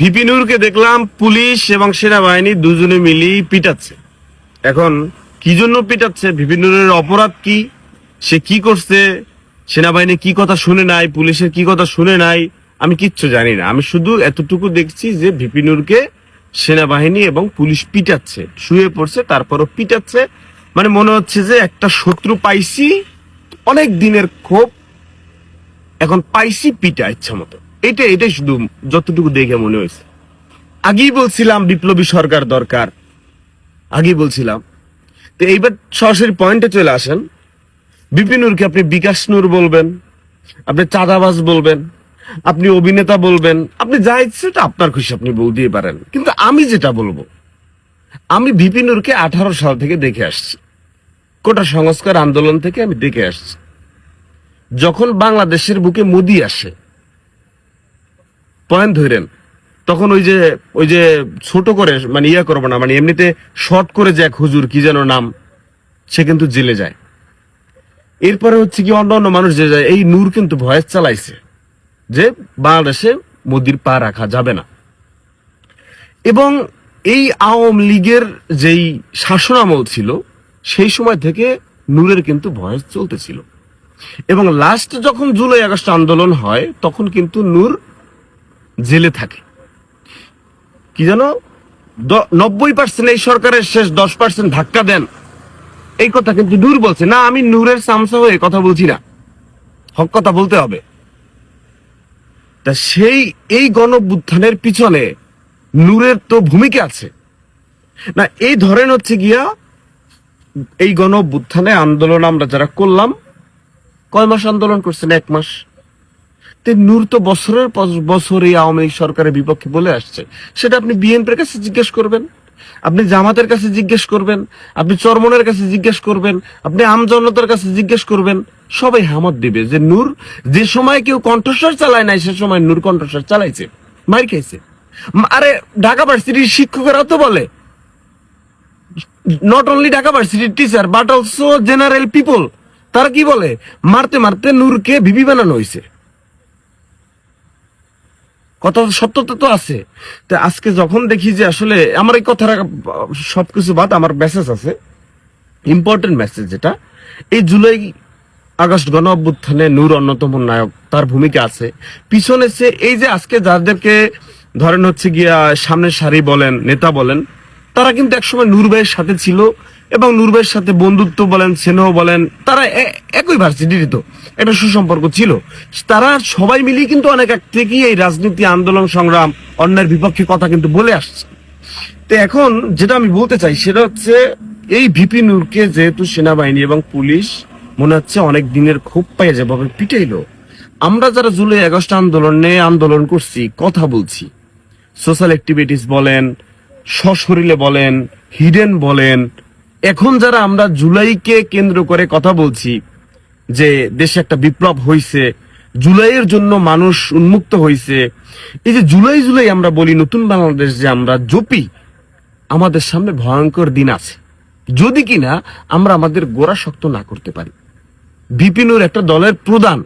ভিপিনুরকে দেখলাম পুলিশ এবং সেনাবাহিনী দুজনে মিলেই পিটাচ্ছে। এখন কি জন্য পিটাচ্ছে? ভিপিনুরের অপরাধ কি? সে কি করছে? সেনাবাহিনী কি কথা শুনে নাই? পুলিশের কি কথা শুনে নাই? আমি কিচ্ছু জানি না। আমি শুধু এতটুকু দেখছি যে ভিপিনুরকে সেনাবাহিনী এবং পুলিশ পিটাচ্ছে। শুয়ে পড়ছে, তারপরও পিটাচ্ছে। মানে মনে হচ্ছে যে একটা শত্রু পাইছি, অনেক দিনের ক্ষোভ, এখন পাইছি পিটা ইচ্ছা মতো এটা, এটাই শুধু যতটুকু দেখে মনে হয়েছে। আগেই বলছিলাম বিপ্লবী সরকার দরকার। আগেই বলছিলাম। তো এইবার সরাসরি পয়েন্টে চলে আসেন। বিপিনুরকে আপনি বিকাশ নূর বলবেন, আপনি চাঁদাবাজ বলবেন, আপনি অভিনেতা বলবেন, আপনি যা ইচ্ছে আপনার খুশি আপনি বলতেই পারেন। কিন্তু আমি যেটা বলব, আমি বিপিনুরকে আঠারো সাল থেকে দেখে আসছি। কোটা সংস্কার আন্দোলন থেকে আমি দেখে আসছি। যখন বাংলাদেশের বুকে মোদি আসে পয়েন্ট ধরেন, তখন ওই যে ওই যে ছোট করে মানে ইয়ে করব না মানে এমনিতে শর্ট করে যে এক হুজুর কি যেন নাম, সে কিন্তু জেলে যায়। এরপরে হচ্ছে কি অন্য অন্য মানুষ যে যায়, এই নূর কিন্তু ভয়েস চালাইছে, যে বাংলাদেশে মোদির পা রাখা যাবে না। এবং এই আওয়ামী লীগের যেই শাসনামল ছিল, সেই সময় থেকে নূরের কিন্তু ভয়েস চলতেছিল। এবং লাস্ট যখন জুলাই আগস্ট আন্দোলন হয়, তখন কিন্তু নূর জেলে থাকে। কি জানো? নব্বই পার্সেন্ট এই সরকারের শেষ দশ পার্সেন্ট ধাক্কা দেন। এই কথা কিন্তু নূর বলছে। না, আমি নূরের সামসা হয়ে কথা বলছি না। হক কথা বলতে হবে। তা সেই, এই গণবুত্থানের পিছনে নূরের তো ভূমিকা আছে। না, এই ধরেন হচ্ছে গিয়া, এই গণবুত্থানে আন্দোলন আমরা যারা করলাম, কয় মাস আন্দোলন করছেন? এক মাস। নূর তো বছরের বছর এই আওয়ামী লীগ সরকারের বিপক্ষে বলে আসছে। সেটা আপনি বিএনপির কাছে জিজ্ঞেস করবেন। আপনি জামাতের কাছে জিজ্ঞেস করবেন। আপনি চরমনের কাছে জিজ্ঞেস করবেন। আপনি আমজনতার কাছে জিজ্ঞেস করবেন। সবাই হামত দিবে যে, নূর, যে সময় কেউ কণ্ঠস্বর চালায় নাই, সে সময় নূর কণ্ঠস্বর চালাইছে। মার খাইছে আরে, ঢাকা ভার্সিটির শিক্ষকেরা তো বলে নট অনলি ঢাকা ভার্সিটির teacher but also general people তারা কি বলে? মারতে মারতে নূরকে ভিপি বানানো হয়েছে কথা সত্যতা তো আছে। তো আজকে যখন দেখি যে আসলে আমার এই কথাটা সবকিছু বাদ, আমার মেসেজ আছে। ইম্পর্টেন্ট মেসেজ যেটা, এই জুলাই আগস্ট গণ অভ্যুত্থানে নূর অন্যতম নায়ক, তার ভূমিকা আছে। পিছনে সে, এই যে আজকে যাদেরকে ধরেন হচ্ছে গিয়া সামনের সারি বলেন, নেতা বলেন, তারা কিন্তু একসময় নূর ভাইয়ের সাথে ছিল এবং নূর ভাইয়ের সাথে বন্ধুত্ব বলেন, স্নেহ বলেন, তারা একই ভার্সিটিরই তো একটা সুসম্পর্ক ছিল। তারা সবাই মিলিয়ে কিন্তু অনেক এক থেকেই এই রাজনীতি, আন্দোলন, সংগ্রাম, অন্যের বিপক্ষে কথা কিন্তু বলে আসছে। তো এখন যেটা আমি বলতে চাই, সেটা হচ্ছে এই ভিপি নূরকে যেহেতু সেনাবাহিনী এবং পুলিশ মনে হচ্ছে অনেক দিনের ক্ষোভ পাইয়ে যেভাবে পিটাইলো। আমরা যারা জুলাই, আগস্ট আন্দোলনে আন্দোলন করছি, কথা বলছি। সোশ্যাল অ্যাক্টিভিটিস বলেন, সশরীরে বলেন হিডেন বলেন এখন যারা আমরা জুলাইকে কেন্দ্র করে কথা বলছি, যে দেশে একটা বিপ্লব হয়েছে জুলাইয়ের জন্য মানুষ উন্মুক্ত হয়েছে এই যে জুলাই জুলাই আমরা বলি নতুন বাংলাদেশ যে আমরা জপি, আমাদের সামনে ভয়ঙ্কর দিন আছে। যদি কিনা আমরা আমাদের গোড়া শক্ত না করতে পারি। বিপিনুর একটা দলের প্রধান,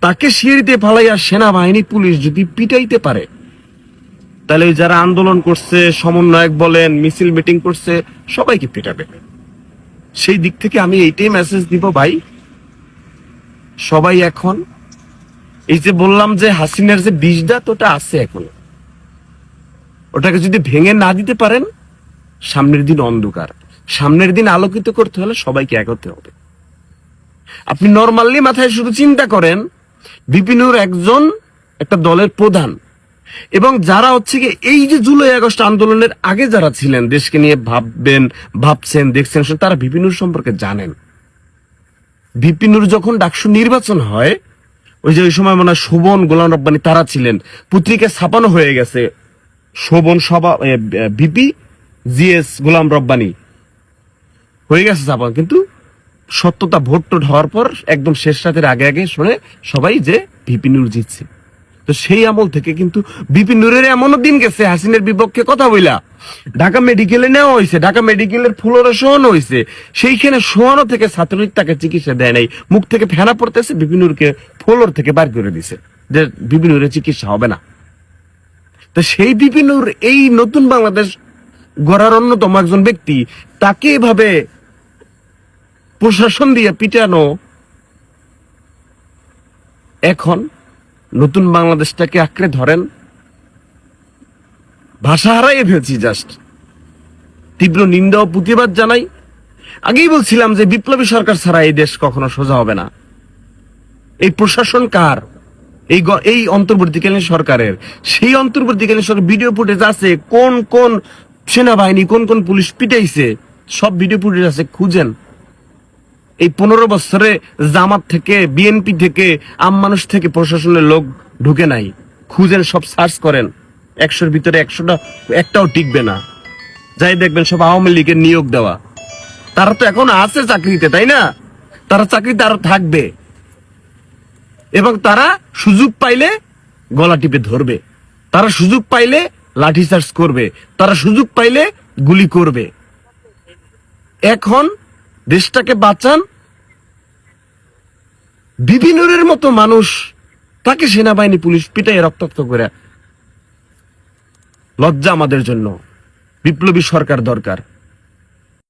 তাকে সিঁড়িতে ফালাইয়া সেনাবাহিনী, পুলিশ যদি পিটাইতে পারে, তাহলে যারা আন্দোলন করছে, সমন্বয়ক বলেন, মিছিল মিটিং করছে, সবাইকে পিটাবে। সেই দিক থেকে আমি এইটাই মেসেজ দিব, ভাই। সবাই এখন, এই যে বললাম যে হাসিনের যে বিষ দাঁত ওটা আছে এখনও। ওটাকে যদি ভেঙে না দিতে পারেন, সামনের দিন অন্ধকার। সামনের দিন আলোকিত করতে হলে সবাইকে এক হতে হবে। আপনি নর্মালি মাথায় শুধু চিন্তা করেন, বিপিনুর একজন একটা দলের প্রধান এবং যারা হচ্ছে কি এই যে জুলাই আগস্ট আন্দোলনের আগে যারা ছিলেন, দেশকে নিয়ে ভাববেন, ভাবছেন, দেখছেন তারা বিপিনুর সম্পর্কে জানেন। বিপিনুর যখন ডাকসু নির্বাচন হয়, ওই যে ওই সময় মনে হয় শোভন, গোলাম রব্বানি তারা ছিলেন। পত্রিকা ছাপানো হয়ে গেছে। শোভন সভা বিপি জিএস, গোলাম রব্বানি। হয়ে গেছে ছাপানো। কিন্তু সত্যতা ভোট টোট হওয়ার পর একদম শেষ রাতের আগে আগে শুনে সবাই যে বিপিনুর জিতছে। তো সেই আমল থেকে কিন্তু বিপিন নুরের এমনও দিন গেছে, হাসিনের বিপক্ষে কথা বইলা। ঢাকা মেডিকেলে নেওয়া হয়েছে ঢাকা মেডিকেলের ফ্লোরে শোয়ানো হয়েছে সেইখানে শোয়ানো থেকে ছাত্রলীগ তাকে চিকিৎসা দেয় নাই, মুখ থেকে ফেনা পড়তেছে বিপিনুরকে ফ্লোর থেকে বার করে দিছে যে বিপিনুরের চিকিৎসা হবে না। তো সেই বিপিনুর এই নতুন বাংলাদেশ গড়ার অন্যতম একজন ব্যক্তি, তাকে এভাবে প্রশাসন দিয়ে পিটানো এখন নতুন বাংলাদেশটাকে আঁকড়ে ধরেন। ভাষা হারাই ফেলছি জাস্ট তীব্র নিন্দা ও প্রতিবাদ জানাই। আগেই বলছিলাম যে বিপ্লবী সরকার ছাড়া এই দেশ কখনো সোজা হবে না। এই প্রশাসন কার? এই এই অন্তর্বর্তীকালীন সরকারের। সেই অন্তর্বর্তীকালীন সরকার ভিডিও ফুটেজ আছে, কোন কোন সেনাবাহিনী, কোন কোন পুলিশ পিটাইছে, সব ভিডিও ফুটেজ আছে, খুঁজেন। এই পনেরো বছরে জামাত থেকে, বিএনপি থেকে, আম মানুষ থেকে প্রশাসনের লোক ঢুকে নাই। খুঁজেন, সব সার্চ করেন। একশোর ভিতরে একশোটা, একটাও টিকবে না। যাই দেখবেন, সব আওয়ামী লীগের নিয়োগ দেওয়া। তারা তো এখন আছে চাকরিতে, তাই না? তারা চাকরিতে আরও থাকবে। এবং তারা সুযোগ পাইলে গলা টিপে ধরবে। তারা সুযোগ পাইলে লাঠিচার্জ করবে। তারা সুযোগ পাইলে গুলি করবে। এখন দেশটাকে বাঁচান। বিভিন্নের মতো মানুষ তাকে সেনাবাহিনী, পুলিশ পিটাই রক্তাক্ত করে। লজ্জা আমাদের জন্য। বিপ্লবী সরকার দরকার।